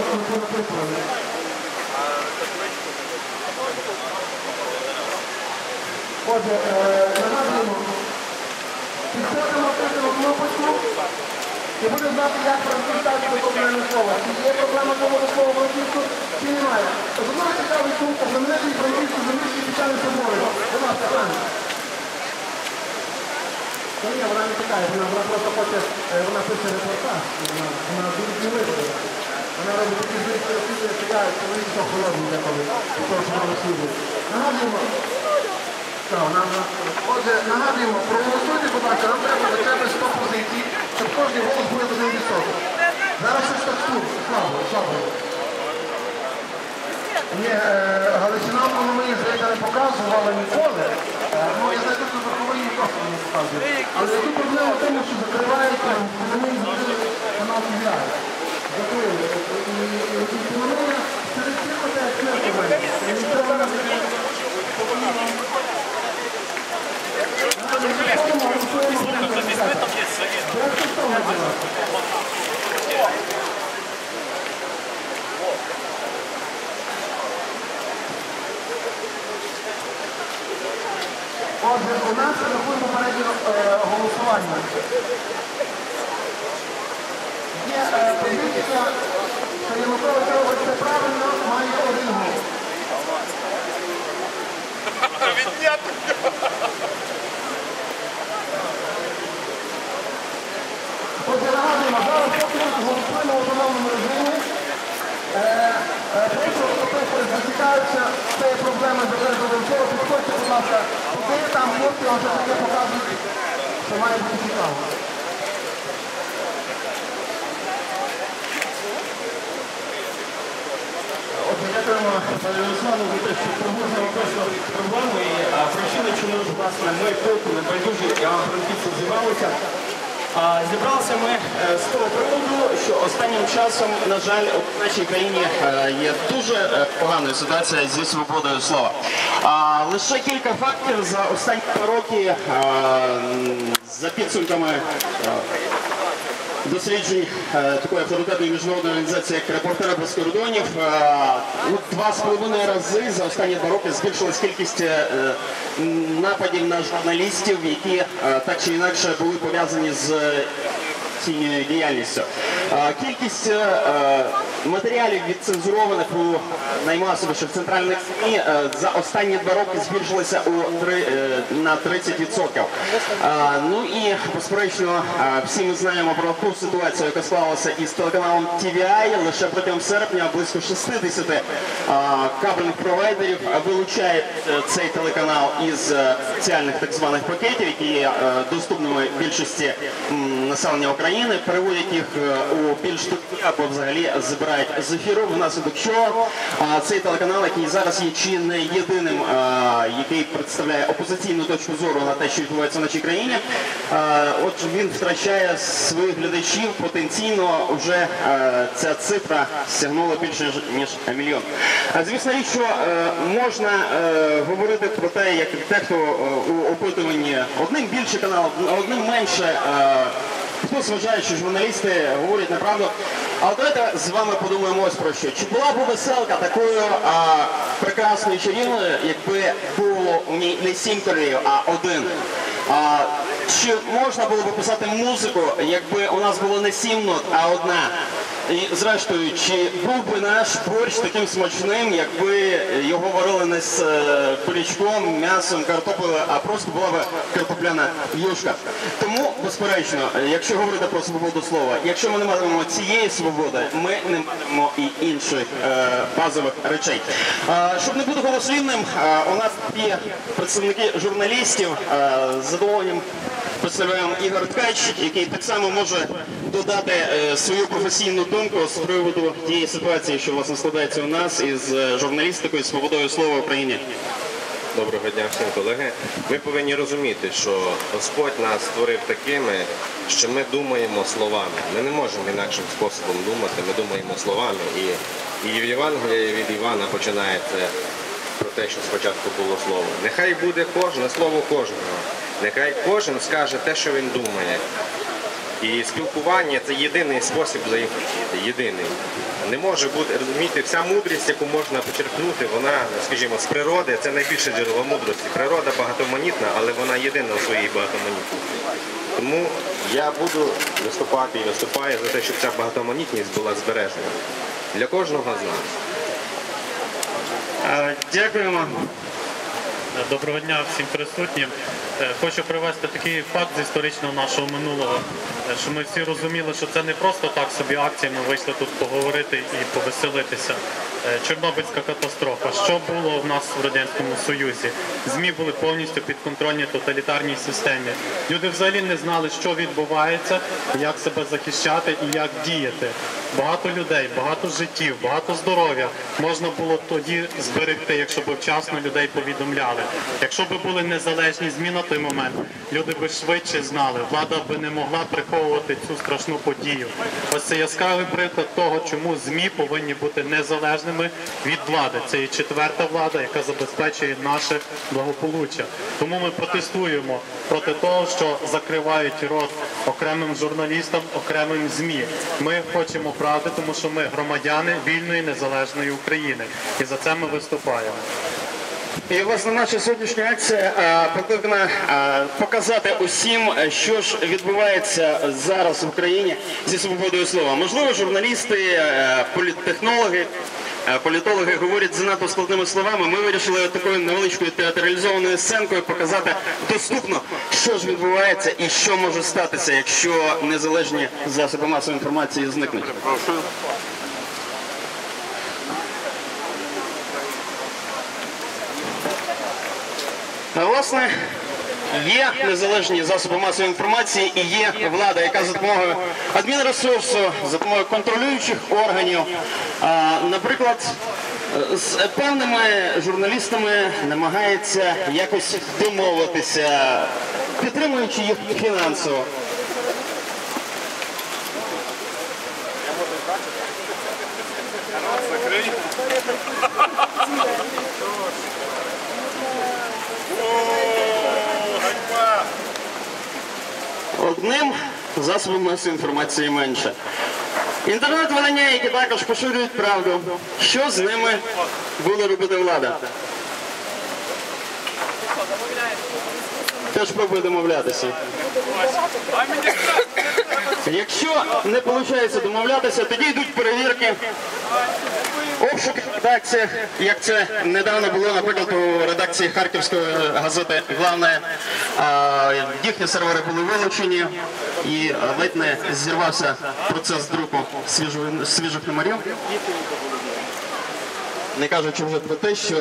не. Отже, е, нагадуємо, підходимо третього кнопочку і буде знати, як проконтакти виконання слова. Чи є проблема доводу слова французьку, чи немає. Особливо цікавий думка, знаменитий французький заміщий спеціальний собою. Будь ласка. Та ні, вона не тікає, вона, просто хоче, е, вона пише репортаж, вона, дуже сміливо. Вона робить звичайні розслідування, тікають, що холодні деколи, і що вона розслідує. Нагадуємо, отже, нагадуємо, проголосуйте, будь ласка, нам треба хоча б 100 позицій, щоб кожен голос був один відсоток. Зараз щось так слабо, слабо, слабо. Ні, е, Галичина, воно мені здається, не показувала ніколи. Е, Ну, я знаю, що верховині просто не показує. Але тут проблема в тому, що закривають е, вони канал TVI. Закрили. І і вони через цих оте експерти вийшли. І ніхто не Отже, у нас рахуємо попереднє е, голосування. Є е, позиція, що Янукович робить все правильно, має один голос. Отже, нагадуємо, зараз поки голосуємо в автономному режимі. Е, е, Прошу, хто хтось зацікавився цією проблемою закритого слова, підходьте, будь ласка, туди, там хлопці вже таке показують, що має бути цікаво. Дякуємо Руслану за те, що приблизно описав проблему і причини, чому власне ми тут не байдужі франківці зібралися. Зібралися ми е, з того приводу, що останнім часом, на жаль, у нашій країні е, є дуже е, поганою ситуація зі свободою слова. Лише кілька фактів за останні роки за підсумками досліджень е, такої авторитетної міжнародної організації, як репортери без кордонів, е, два з половиною рази за останні два роки збільшилась кількість е, нападів на журналістів, які так чи інакше були пов'язані з цією діяльністю. Кількість матеріалів відцензурованих у наймасовіше в центральних СМІ е, за останні два роки збільшилися у три, е, на 30%. Е, Ну і безперечно, всі ми знаємо про ту ситуацію, яка склалася із телеканалом TVI. Лише протягом серпня близько 60 е, кабельних провайдерів вилучають цей телеканал із спеціальних так званих пакетів, які є доступними більшості населення України, переводять їх у більш тупі або взагалі забирають з ефіру, внаслідок чого цей телеканал, який зараз є чи не єдиним, який представляє опозиційну точку зору на те, що відбувається в нашій країні, отже, він втрачає своїх глядачів потенційно вже ця цифра сягнула більше ніж- мільйон. Звісно річ, що е, можна е, говорити про те, як дехто е, у опитуванні одним більше каналів, одним менше. Е, Хтось що журналісти говорять неправду. Але давайте з вами подумаємо ось про що. Чи була б веселка такою а, прекрасною чарівною, якби було не сім королів, а один? А, чи можна було б писати музику, якби у нас було не сім нот, а одна? І зрештою, чи був би наш борщ таким смачним, якби його варили не з е, пиріжком, м'ясом, картоплею, а просто була б картопляна юшка. Тому, безперечно, якщо говорити про свободу слова, якщо ми не матимемо цієї свободи, ми не матимемо і інших е, базових речей. Е, щоб не бути голослівним, е, у нас є представники журналістів е, з задоволенням представляємо Ігор Ткач, який так само може додати е, свою професійну думку з приводу тієї ситуації, що власне складається у нас із е, журналістикою, свободою слова в Україні. Доброго дня всім колеги. Ми повинні розуміти, що Господь нас створив такими, що ми думаємо словами. Ми не можемо інакшим способом думати, ми думаємо словами. І, і в Євангелії від Івана починається про те, що спочатку було слово. Нехай буде кожне слово кожного. Нехай кожен скаже те, що він думає. І спілкування це єдиний спосіб взаємодіяти. Єдиний. Не може бути, розумієте, вся мудрість, яку можна почерпнути, вона, скажімо, з природи, це найбільше джерело мудрості. Природа багатоманітна, але вона єдина у своїй багатоманітності. Тому я буду виступати і виступаю за те, щоб ця багатоманітність була збережена для кожного з нас. Дякуємо. Доброго дня всім присутнім. Е, Хочу привести такий факт з історичного нашого минулого, е, що ми всі розуміли, що це не просто так собі акція, ми вийшли тут поговорити і повеселитися. Е, Чорнобильська катастрофа. Що було в нас в Радянському Союзі? ЗМІ були повністю підконтрольні тоталітарній системі. Люди взагалі не знали, що відбувається, як себе захищати і як діяти. Багато людей, багато життів, багато здоров'я можна було тоді зберегти, якщо б вчасно людей повідомляли. Якщо б були незалежні ЗМІ на той момент, люди б швидше знали, влада б не могла приховувати цю страшну подію. Ось це яскравий приклад того, чому ЗМІ повинні бути незалежними від влади. Це і четверта влада, яка забезпечує наше благополуччя. Тому ми протестуємо проти того, що закривають рот окремим журналістам, окремим ЗМІ. Ми хочемо правди, тому що ми громадяни вільної незалежної України, і за це ми виступаємо. І власне наша сьогоднішня акція е, покликана е, показати усім, е, що ж відбувається зараз в Україні зі свободою слова. Можливо, журналісти, політтехнологи. Політологи говорять занадто складними словами. Ми вирішили такою невеличкою театралізованою сценкою показати доступно, що ж відбувається і що може статися, якщо незалежні засоби масової інформації зникнуть. Власне, є незалежні засоби масової інформації і є влада, яка за допомогою адмінресурсу, за допомогою контролюючих органів, наприклад, з певними журналістами намагається якось домовитися, підтримуючи їх фінансово. Одним засобом масової інформації менше. Інтернет-видання, які також поширюють правду, що з ними буде робити влада. Теж пробує домовлятися. Якщо не виходить домовлятися, тоді йдуть перевірки, обшуки в редакціях, як це недавно було, наприклад, у редакції Харківської газети «Главне». Їхні сервери були вилучені і ледь не зірвався процес друку свіжих номерів. Не кажучи вже про те, що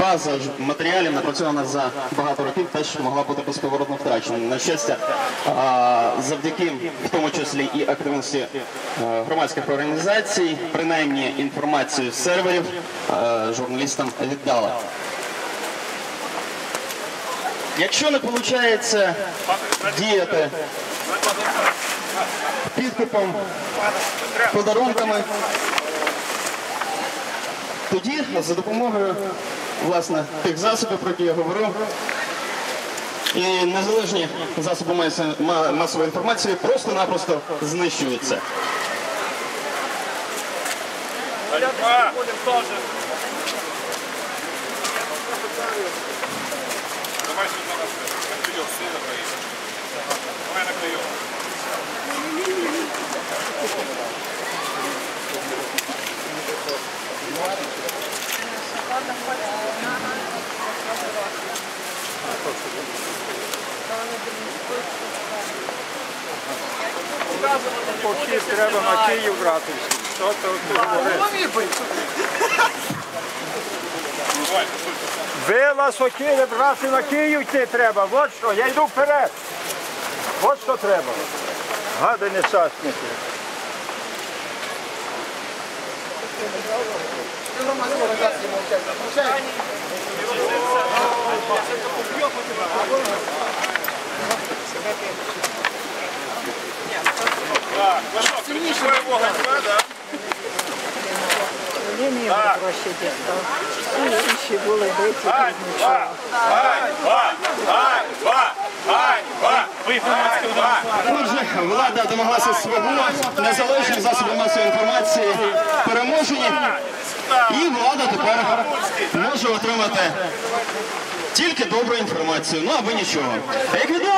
база матеріалів напрацьована за багато років, теж могла бути безповоротно втрачена. На щастя, завдяки в тому числі і активності е, громадських організацій, принаймні інформацію з серверів е, журналістам віддала. Якщо не виходить діяти підкупом, подарунками, тоді за допомогою власне тих засобів, про які я говорив, і незалежні засоби масової інформації просто-напросто знищуються. Вила сокири брати на Київ йти треба. От що, я йду вперед. От що треба. Гади нещасники. Так, ну что, ключевой вогонь, да? Лінії гроші дістав. І інші були биті без нічого. Ганьба! Ганьба! Ганьба! Отже, влада домоглася свого, незалежні засоби масової інформації переможені, і влада тепер може отримати тільки добру інформацію, ну або нічого. Як відомо,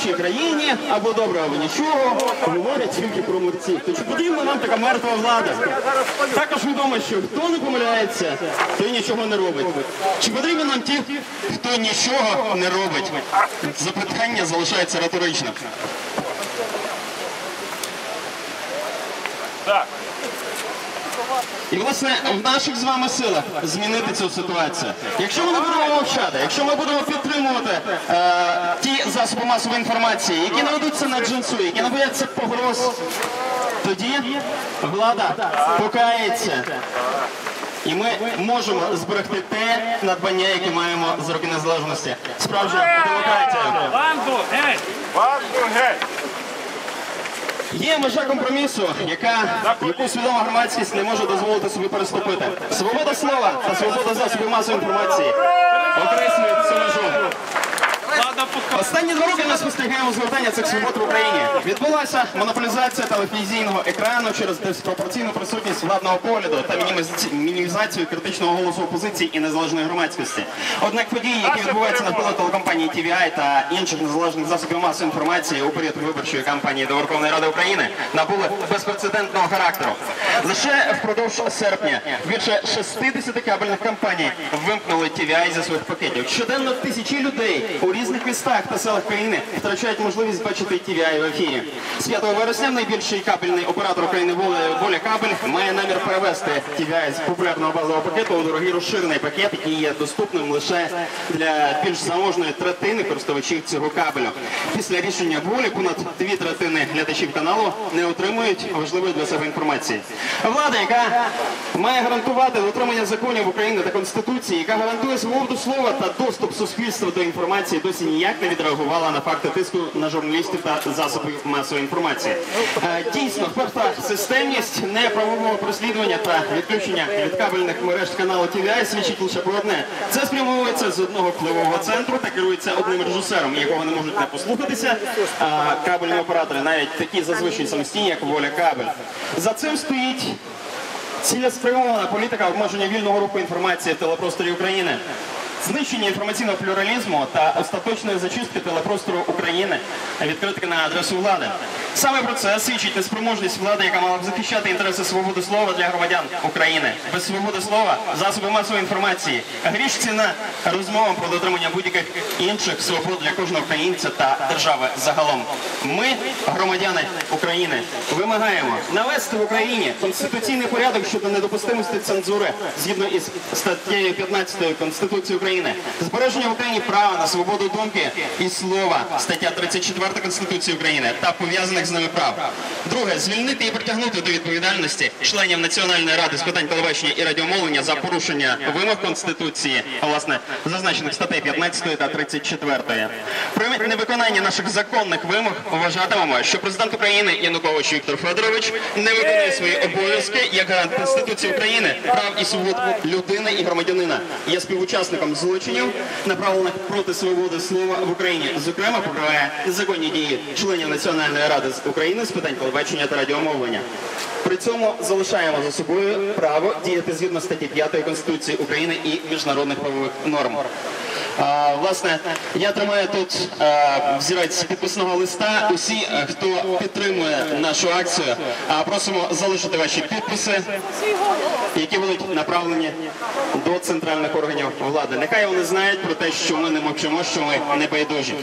нашій країні або добре, або нічого говорять тільки про морців. То чи потрібна нам така мертва влада? Також відомо, що хто не помиляється, той нічого не робить. Чи потрібні нам ті, хто нічого не робить? Запитання залишається риторичним. І власне в наших з вами силах змінити цю ситуацію. Якщо ми не будемо мовчати, якщо ми будемо підтримувати е, ті засоби масової інформації, які не ведуться на джинсу, які не бояться погроз, тоді влада покається. І ми можемо зберегти те надбання, яке маємо з роки незалежності. Справжня демократія. Банду, геть! Банду геть! Є межа компромісу, яка яку свідома громадськість не може дозволити собі переступити. Свобода слова та свобода засобів масової інформації окреслюють цю межу. Останні два роки ми спостерігаємо згортання цих свобод в Україні. Відбулася монополізація телевізійного екрану через диспропорційну присутність владного погляду та мінімізаці- мінімізацію критичного голосу опозиції і незалежної громадськості. Однак події, які відбуваються навколо телекомпанії TVI та інших незалежних засобів масової інформації у період виборчої кампанії до Верховної Ради України набули безпрецедентного характеру. Лише впродовж серпня більше 60 кабельних компаній вимкнули TVI зі своїх пакетів. Щоденно тисячі людей у різних містах та селах країни втрачають можливість бачити TVI в ефірі. З 5 вересня найбільший кабельний оператор України «Воля- Кабель має намір перевести TVI з популярного базового пакету у дорогий розширений пакет, який є доступним лише для більш заможної третини користувачів цього кабелю. Після рішення волі понад дві третини глядачів каналу не отримують важливої для себе інформації. Влада, яка має гарантувати дотримання законів України та Конституції, яка гарантує свободу слова та доступ суспільства до інформації, досі ніяк не відреагувала на факти тиску на журналістів та засоби масової інформації. Е, Дійсно, вперта системність неправового переслідування та відключення від кабельних мереж каналу TVI свідчить лише про одне. Це спрямовується з одного впливового центру та керується одним режисером, якого не можуть не послухатися а, кабельні оператори, навіть такі зазвичай самостійні, як воля кабель. За цим стоїть цілеспрямована політика обмеження вільного руху інформації в телепросторі України. Знищення інформаційного плюралізму та остаточної зачистки телепростору України відкритки на адресу влади. Саме про це свідчить неспроможність влади, яка мала б захищати інтереси свободи слова для громадян України. Без свободи слова засоби масової інформації. Гріш ціна розмовам про дотримання будь-яких інших свобод для кожного українця та держави загалом. Ми, громадяни України, вимагаємо навести в Україні конституційний порядок щодо недопустимості цензури згідно із статтею 15 Конституції України, збереження в Україні права на свободу думки і слова, стаття 34 Конституції України та пов'язаних з ними прав. Друге, звільнити і притягнути до відповідальності членів Національної ради з питань телебачення і радіомовлення за порушення вимог Конституції, власне, зазначених статей 15 та 34. При невиконанні наших законних вимог вважатимемо, що президент України Янукович Віктор Федорович не виконує свої обов'язки як гарант Конституції України, прав і свобод людини і громадянина. Є співучасником злочинів, направлених проти свободи слова в Україні. Зокрема, покриває законні дії членів Національної ради з України з питань телебачення та радіомовлення. При цьому залишаємо за собою право діяти згідно статті 5 Конституції України і міжнародних правових норм. Власне, я тримаю тут а, взірець підписного листа. Усі, хто підтримує нашу акцію, а, просимо залишити ваші підписи, які будуть направлені до центральних органів влади. Нехай вони знають про те, що ми не мовчимо, що ми не байдужі.